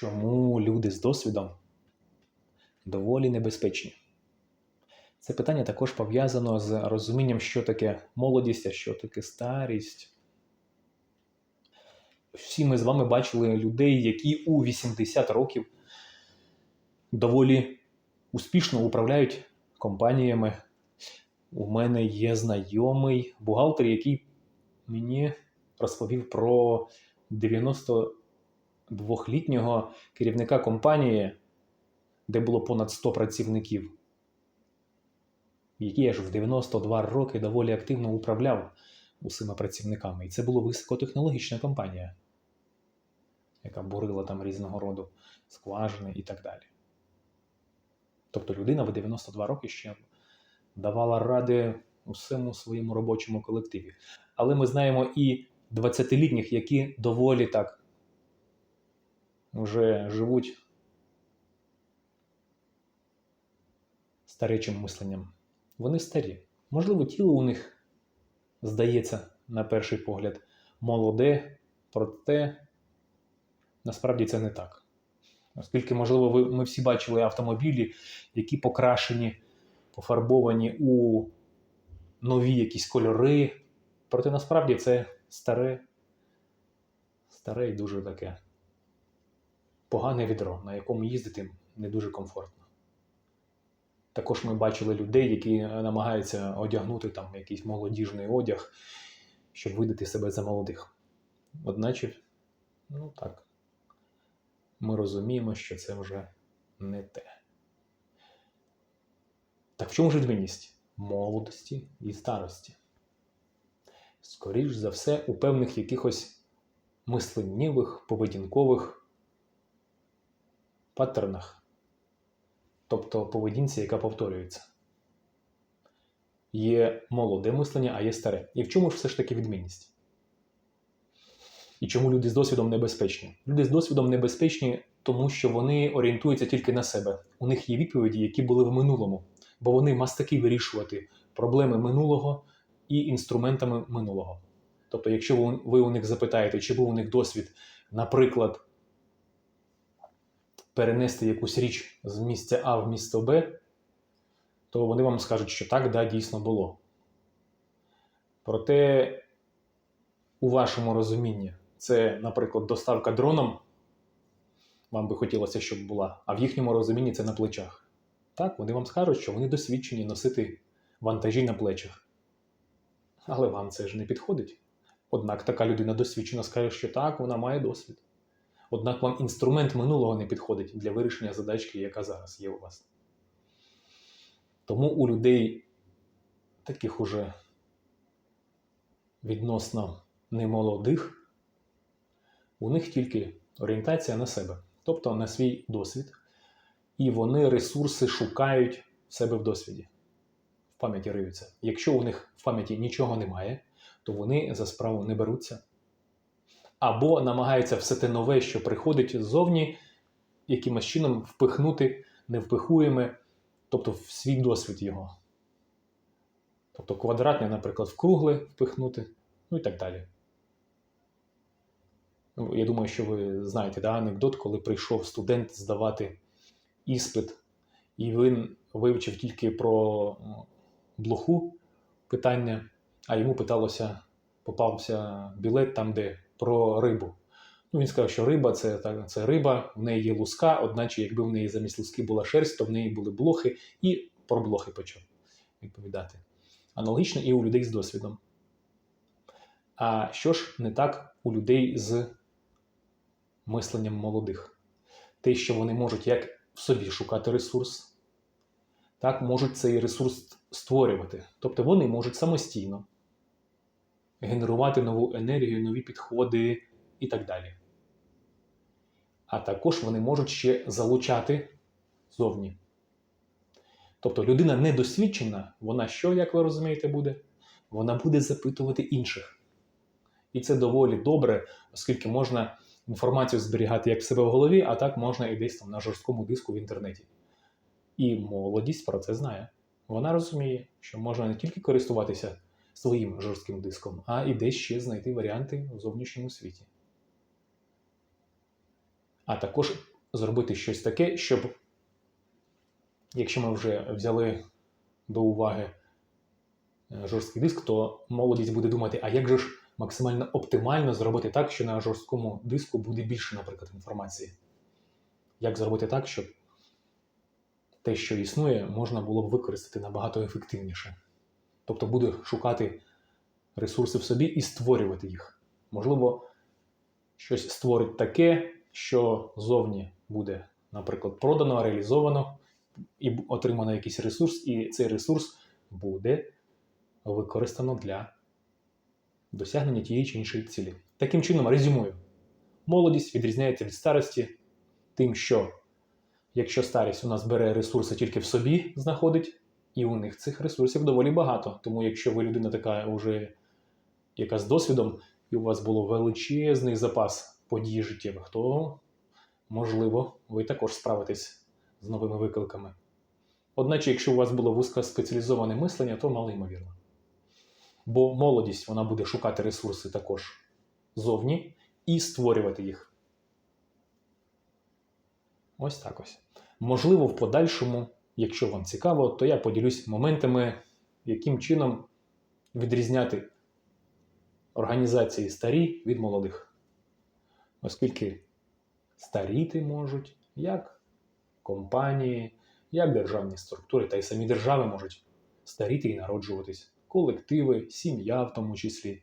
Чому люди з досвідом доволі небезпечні? Це питання також пов'язано з розумінням, що таке молодість, а що таке старість. Всі ми з вами бачили людей, які у 80 років доволі успішно управляють компаніями. У мене є знайомий бухгалтер, який мені розповів про 92-літнього керівника компанії, де було понад 100 працівників, який аж в 92 роки доволі активно управляв усіма працівниками. І це була високотехнологічна компанія, яка бурила там різного роду скважини і так далі. Тобто людина в 92 роки ще давала ради усьому своєму робочому колективі. Але ми знаємо і 20-літніх, які доволі так вже живуть старечим мисленням. Вони старі. Можливо, тіло у них здається, на перший погляд, молоде, проте насправді це не так. Оскільки, можливо, ви, ми всі бачили автомобілі, які покрашені, пофарбовані у нові якісь кольори. Проте насправді це старе, старе і дуже таке погане відро, на якому їздити не дуже комфортно. Також ми бачили людей, які намагаються одягнути там якийсь молодіжний одяг, щоб видати себе за молодих. Одначе, ну так, ми розуміємо, що це вже не те. Так в чому ж відмінність молодості і старості? Скоріш за все, у певних якихось мисленнєвих, поведінкових паттернах, тобто поведінці, яка повторюється. Є молоде мислення, а є старе. І в чому ж все ж таки відмінність? І чому люди з досвідом небезпечні? Люди з досвідом небезпечні, тому що вони орієнтуються тільки на себе. У них є відповіді, які були в минулому, бо вони мастаки вирішувати проблеми минулого і інструментами минулого. Тобто, якщо ви- у них запитаєте, чи був у них досвід, наприклад, перенести якусь річ з місця А в місце Б, то вони вам скажуть, що так, да, дійсно було. Проте, у вашому розумінні, це, наприклад, доставка дроном, вам би хотілося, щоб була, а в їхньому розумінні це на плечах. Так, вони вам скажуть, що вони досвідчені носити вантажі на плечах. Але вам це ж не підходить. Однак така людина досвідчена скаже, що так, вона має досвід. Однак вам інструмент минулого не підходить для вирішення задачки, яка зараз є у вас. Тому у людей таких уже відносно немолодих, у них тільки орієнтація на себе, тобто на свій досвід, і вони ресурси шукають в себе в досвіді, в пам'яті риються. Якщо у них в пам'яті нічого немає, то вони за справу не беруться. Або намагаються все те нове, що приходить ззовні, якимось чином впихнути невпихуєме, тобто в свій досвід його. Тобто квадратне, наприклад, в кругле впихнути, ну і так далі. Ну, Я думаю, що ви знаєте да, анекдот, коли прийшов студент здавати іспит, і він вивчив тільки про блоху питання, а йому питалося, попався білет там, де про рибу. Ну, він сказав, що риба це, це риба, в неї є луска, одначе, якби в неї замість луски була шерсть, то в неї були блохи, і про блохи почав відповідати. Аналогічно і у людей з досвідом. А що ж не так у людей з мисленням молодих? Те, що вони можуть як в собі шукати ресурс, так можуть цей ресурс створювати. Тобто вони можуть самостійно генерувати нову енергію, нові підходи і так далі. А також вони можуть ще залучати зовні. Тобто людина недосвідчена, вона що, як ви розумієте, буде? Вона буде запитувати інших. І це доволі добре, оскільки можна інформацію зберігати як в себе в голові, а так можна і десь там на жорсткому диску в інтернеті. І молодість про це знає. Вона розуміє, що можна не тільки користуватися своїм жорстким диском, а і десь ще знайти варіанти у зовнішньому світі. а також зробити щось таке, щоб, якщо ми вже взяли до уваги е, жорсткий диск, то молодість буде думати, а як же ж максимально оптимально зробити так, що на жорсткому диску буде більше, наприклад, інформації. Як зробити так, щоб те, що існує, можна було б використати набагато ефективніше. Тобто буде шукати ресурси в собі і створювати їх. Можливо, щось створить таке, що зовні буде, наприклад, продано, реалізовано, і отримано якийсь ресурс, і цей ресурс буде використано для досягнення тієї чи іншої цілі. Таким чином, резюмую, молодість відрізняється від старості тим, що якщо старість у нас бере ресурси тільки в собі, знаходить, і у них цих ресурсів доволі багато. Тому якщо ви людина така вже яка з досвідом, і у вас було величезний запас подій життєвих, то можливо ви також справитесь з новими викликами. Одначе, якщо у вас було вузькоспеціалізоване мислення, то мало ймовірно. Бо молодість вона буде шукати ресурси також зовні і створювати їх. Ось так ось. Можливо, в подальшому, якщо вам цікаво, то я поділюсь моментами, яким чином відрізняти організації старі від молодих. Оскільки старіти можуть як компанії, як державні структури, та й самі держави можуть старіти і народжуватись, колективи, сім'я в тому числі.